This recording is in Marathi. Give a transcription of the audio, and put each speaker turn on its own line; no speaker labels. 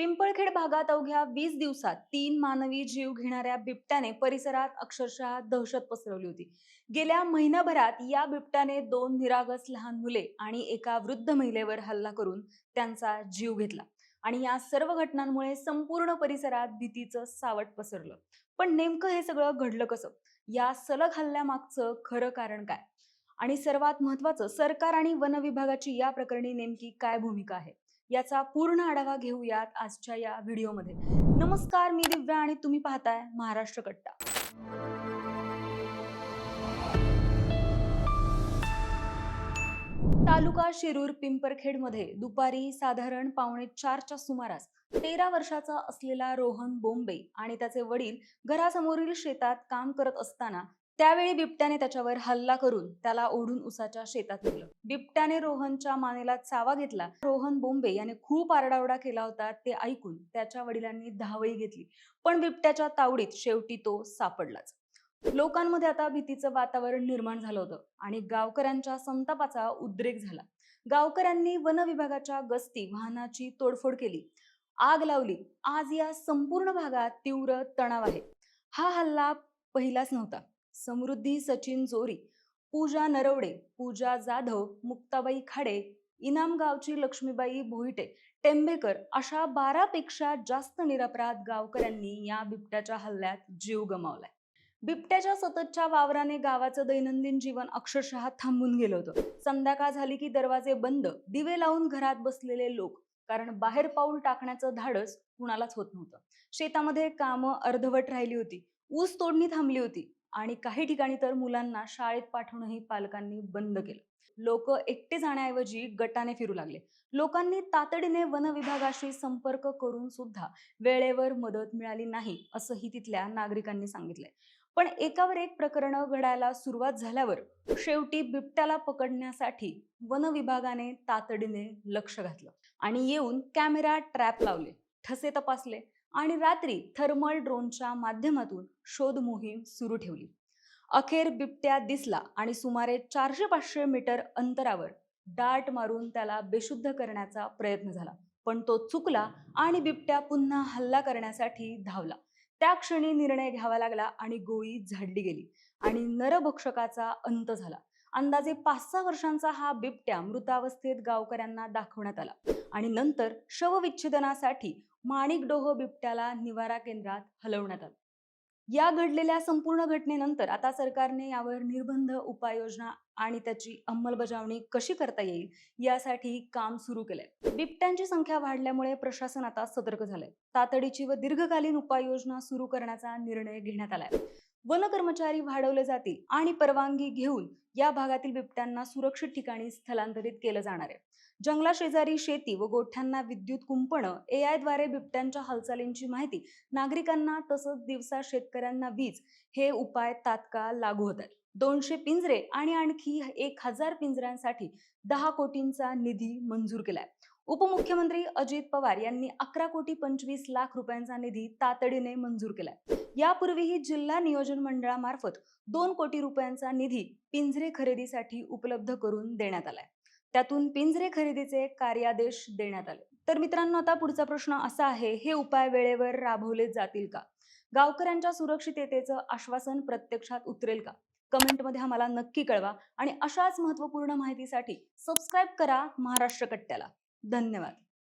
पिंपळखेड भागात अवघ्या वीस दिवसात तीन मानवी जीव घेणाऱ्या बिबट्याने परिसरात अक्षरशः दहशत पसरवली होती. गेल्या महिनाभरात या बिबट्याने दोन निरागस लहान मुले आणि एका वृद्ध महिलेवर हल्ला करून त्यांचा जीव घेतला. आणि या सर्व घटनांमुळे संपूर्ण परिसरात भीतीचं सावट पसरलं. पण नेमकं हे सगळं घडलं कसं? या सलग हल्ल्यामागचं खरं कारण काय? आणि सर्वात महत्वाचं सरकार आणि वन विभागाची या प्रकरणी नेमकी काय भूमिका आहे? याचा पूर्ण आढावा घेऊयात आजच्या या व्हिडिओमध्ये. नमस्कार मी दिव्या आणि तुम्ही पाहताय महाराष्ट्र कट्टा. तालुका शिरूर पिंपरखेडमध्ये दुपारी साधारण पावणे चारच्या सुमारास तेरा वर्षाचा असलेला रोहन बोंबे आणि त्याचे वडील घरासमोरील शेतात काम करत असताना त्यावेळी बिबट्याने त्याच्यावर हल्ला करून त्याला ओढून उसाच्या शेतात नेलं. बिबट्याने रोहनच्या मानेला चावा घेतला. रोहन बोंबे याने खूप आरडाओरडा केला होता ते ऐकून त्याच्या वडिलांनी धावही घेतली. पण बिबट्याच्या तावडीत शेवटी तो सापडलाच. लोकांमध्ये आता भीतीचं वातावरण निर्माण झालं होतं आणि गावकऱ्यांच्या संतापाचा उद्रेक झाला. गावकऱ्यांनी वन विभागाच्या गस्ती वाहनाची तोडफोड केली. आग लावली. आज या संपूर्ण भागात तीव्र तणाव आहे. हा हल्ला पहिलाच नव्हता. समृद्धी सचिन जोरी पूजा नरवडे पूजा जाधव मुक्ताबाई खाडे इनाम गावची लक्ष्मीबाई भोईटे टेंबेकर अशा बारापेक्षा जास्त निरपराध गावकऱ्यांनी या बिबट्याच्या हल्ल्यात जीव गमावलाय. बिबट्याच्या सततच्या वावराने गावाचं दैनंदिन जीवन अक्षरशः थांबून गेलं होतं. संध्याकाळ झाली की दरवाजे बंद दिवे लावून घरात बसलेले लोक कारण बाहेर पाऊल टाकण्याचं धाडस कुणालाच होत नव्हतं. शेतामध्ये कामं अर्धवट राहिली होती. ऊस तोडणी थांबली होती. आणि काही ठिकाणी तर मुलांना शाळेत पाठवणंही पालकांनी बंद केलं. लोक एकटे जाण्याऐवजी गटाने फिरू लागले. लोकांनी तातडीने वन विभागाशी संपर्क करून सुद्धा वेळेवर मदत मिळाली नाही असंही तिथल्या नागरिकांनी सांगितलंय. पण एकावर एक प्रकरण घडायला सुरुवात झाल्यावर शेवटी बिबट्याला पकडण्यासाठी वन विभागाने तातडीने लक्ष घातलं आणि येऊन कॅमेरा ट्रॅप लावले. ठसे तपासले. आणि रात्री थर्मल ड्रोनच्या माध्यमातून शोध मोहीम सुरू ठेवली. अखेर बिबट्या दिसला आणि सुमारे चारशे पाचशे मीटर अंतरावर डाट मारून त्याला बेशुद्ध करण्याचा प्रयत्न झाला. पण तो चुकला आणि बिबट्या पुन्हा हल्ला करण्यासाठी धावला. त्या क्षणी निर्णय घ्यावा लागला आणि गोळी झाडली गेली आणि नरभक्षकाचा अंत झाला. अंदाजे पाच सहा वर्षांचा हा बिबट्या मृतावस्थेत गावकऱ्यांना दाखवण्यात आला. आणि नंतर शवविच्छेदनासाठी माणिकडोह बिबट्याला निवारा केंद्रात हलवण्यात आलं. या घडलेल्या संपूर्ण घटनेनंतर आता सरकारने यावर निर्बंध उपाययोजना आणि त्याची अंमलबजावणी कशी करता येईल यासाठी काम सुरू केलंय. बिबट्यांची संख्या वाढल्यामुळे प्रशासन आता सतर्क झालंय. तातडीची व दीर्घकालीन उपाययोजना सुरू करण्याचा निर्णय घेण्यात आलाय. वन कर्मचारी वाढवले जातील आणि परवानगी घेऊन या भागातील बिबट्यांना सुरक्षित ठिकाणी स्थलांतरित केलं जाणार आहे. जंगलाशेजारी शेती व गोठ्यांना विद्युत कुंपणं ए आयद्वारे बिबट्यांच्या हालचालींची माहिती नागरिकांना तसंच दिवसा शेतकऱ्यांना वीज हे उपाय तात्काळ लागू होत आहेत. दोनशे पिंजरे आणि आणखी एक हजार पिंजऱ्यांसाठी दहा कोटींचा निधी मंजूर केलाय उपमुख्यमंत्री अजित पवार यांनी अकरा कोटी पंचवीस लाख रुपयांचा निधी तातडीने मंजूर केलाय. यापूर्वीही जिल्हा नियोजन मंडळामार्फत दोन कोटी रुपयांचा निधी पिंजरे खरेदीसाठी उपलब्ध करून देण्यात आलाय. त्यातून पिंजरे खरेदीचे कार्यादेश देण्यात आले. तर मित्रांनो आता पुढचा प्रश्न असा आहे हे उपाय वेळेवर राबवले जातील का? गावकऱ्यांच्या सुरक्षिततेचं आश्वासन प्रत्यक्षात उतरेल का? कमेंटमध्ये आम्हाला नक्की कळवा आणि अशाच महत्त्वपूर्ण माहितीसाठी सबस्क्राईब करा महाराष्ट्र कट्ट्याला. धन्यवाद.